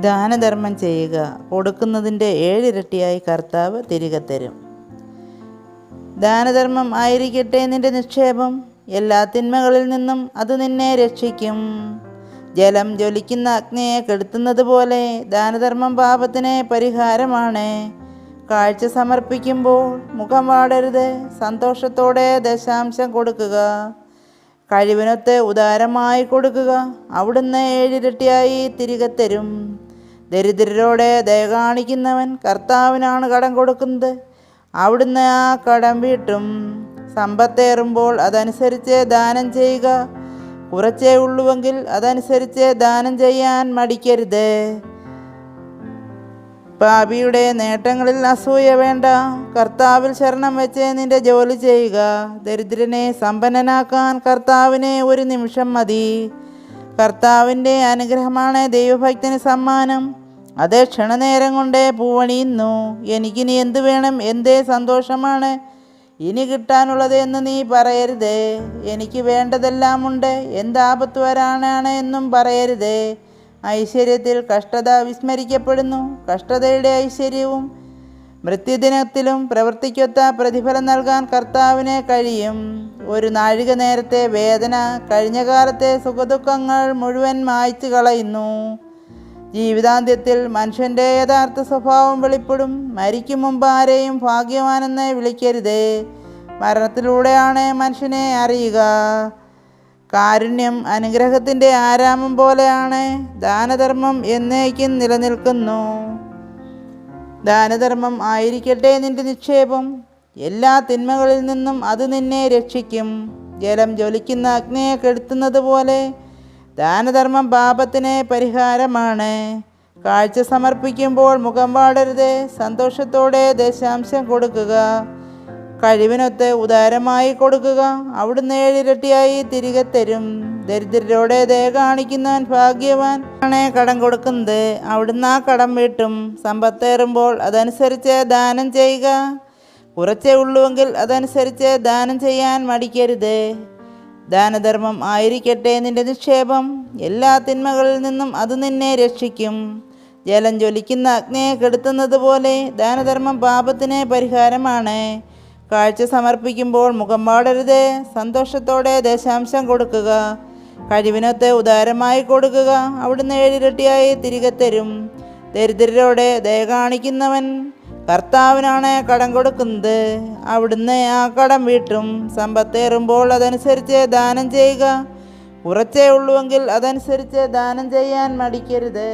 ദാനധർമ്മം ചെയ്യുക. കൊടുക്കുന്നതിന്റെ ഏഴിരട്ടിയായി കർത്താവ് തിരികെ തരും. ദാനധർമ്മം ആയിരിക്കട്ടെ നിന്റെ നിക്ഷേപം. എല്ലാ തിന്മകളിൽ നിന്നും അത് നിന്നെ രക്ഷിക്കും. ജലം ജ്വലിക്കുന്ന അഗ്നിയെ കെടുത്തുന്നത് പോലെ ദാനധർമ്മം പാപത്തിന് പരിഹാരമാണ്. കാഴ്ച സമർപ്പിക്കുമ്പോൾ മുഖം വാടരുത്. സന്തോഷത്തോടെ ദശാംശം കൊടുക്കുക. കഴിവിനൊത്ത് ഉദാരമായി കൊടുക്കുക. അവിടുന്ന് ഏഴിരട്ടിയായി തിരികെ തരും. ദരിദ്രരോടെ ദയ കാണിക്കുന്നവൻ കർത്താവിനാണ് കടം കൊടുക്കുന്നത്. അവിടുന്ന് ആ കടം വീട്ടും. സമ്പത്തേറുമ്പോൾ അതനുസരിച്ച് ദാനം ചെയ്യുക. കുറച്ചേ ഉള്ളുവെങ്കിൽ അതനുസരിച്ച് ദാനം ചെയ്യാൻ മടിക്കരുത്. പാപിയുടെ നേട്ടങ്ങളിൽ അസൂയ വേണ്ട. കർത്താവിൽ ശരണം വെച്ച് നിന്റെ ജോലി ചെയ്യുക. ദരിദ്രനെ സമ്പന്നനാക്കാൻ കർത്താവിനെ ഒരു നിമിഷം മതി. കർത്താവിന്റെ അനുഗ്രഹമാണ് ദൈവഭക്തന് സമ്മാനം. അത് ക്ഷണനേരം കൊണ്ടേ പൂവണിയുന്നു. എനിക്കിനി എന്ത് വേണം? എന്തേ സന്തോഷമാണ്? ഇനി കിട്ടാനുള്ളത് എന്ന് നീ പറയരുത്. എനിക്ക് വേണ്ടതെല്ലാം ഉണ്ട് എന്താപത്ത് വരാനാണ് എന്നും പറയരുത്. ഐശ്വര്യത്തിൽ കഷ്ടത വിസ്മരിക്കപ്പെടുന്നു. കഷ്ടതയുടെ ഐശ്വര്യവും മൃത്യുദിനത്തിലും പ്രവർത്തിക്കൊത്ത പ്രതിഫലം നൽകാൻ കർത്താവിനെ കഴിയും. ഒരു നാഴിക നേരത്തെ വേദന കഴിഞ്ഞ കാലത്തെ സുഖദുഃഖങ്ങൾ മുഴുവൻ മായ്ച്ചു കളയുന്നു. ജീവിതാന്ത്യത്തിൽ മനുഷ്യന്റെ യഥാർത്ഥ സ്വഭാവം വെളിപ്പെടും. മരിക്കും മുമ്പ് ആരെയും ഭാഗ്യവാനെന്ന് വിളിക്കരുത്. മരണത്തിലൂടെയാണ് മനുഷ്യനെ അറിയുക. കാരുണ്യം അനുഗ്രഹത്തിന്റെ ആരാമം പോലെയാണ് ദാനധർമ്മം എന്നേക്കും നിലനിൽക്കുന്നു. ദാനധർമ്മം ആയിരിക്കട്ടെ നിന്റെ നിക്ഷേപം. എല്ലാ തിന്മകളിൽ നിന്നും അത് നിന്നെ രക്ഷിക്കും. ജലം ജ്വലിക്കുന്ന അഗ്നിയെ കെടുത്തുന്നത് പോലെ ദാനധർമ്മം പാപത്തിന് പരിഹാരമാണ്. കാഴ്ച സമർപ്പിക്കുമ്പോൾ മുഖം വാടരുത്. സന്തോഷത്തോടെ ദശാംശം കൊടുക്കുക. കഴിവിനൊത്ത് ഉദാരമായി കൊടുക്കുക. അവിടുന്ന് ഏഴിരട്ടിയായി തിരികെ തരും. ദരിദ്രരോടെ ദയ കാണിക്കുന്നവൻ ഭാഗ്യവാൻ ആണ് കടം കൊടുക്കുന്നത്. അവിടുന്ന് ആ കടം വീട്ടും. സമ്പത്തേറുമ്പോൾ അതനുസരിച്ച് ദാനം ചെയ്യുക. കുറച്ചേ ഉള്ളുവെങ്കിൽ അതനുസരിച്ച് ദാനം ചെയ്യാൻ മടിക്കരുത്. ദാനധർമ്മം ആയിരിക്കട്ടെ നിന്റെ നിക്ഷേപം. എല്ലാ തിന്മകളിൽ നിന്നും അത് നിന്നെ രക്ഷിക്കും. ജലം ജ്വലിക്കുന്ന അഗ്നിയെ കെടുത്തുന്നത് പോലെ ദാനധർമ്മം പാപത്തിന് പരിഹാരമാണ്. കാഴ്ച സമർപ്പിക്കുമ്പോൾ മുഖം പാടരുത് സന്തോഷത്തോടെ ദശാംശം കൊടുക്കുക. കഴിവിനൊത്ത് ഉദാരമായി കൊടുക്കുക. അവിടുന്ന് ഏഴിരട്ടിയായി തിരികെ തരും. ദരിദ്രരോടെ ദയ കാണിക്കുന്നവൻ കർത്താവിനാണ് കടം കൊടുക്കുന്നത്. അവിടുന്ന് ആ കടം വീട്ടും. സമ്പത്തേറുമ്പോൾ അതനുസരിച്ച് ദാനം ചെയ്യുക. കുറച്ചേ ഉള്ളുവെങ്കിൽ അതനുസരിച്ച് ദാനം ചെയ്യാൻ മടിക്കരുത്.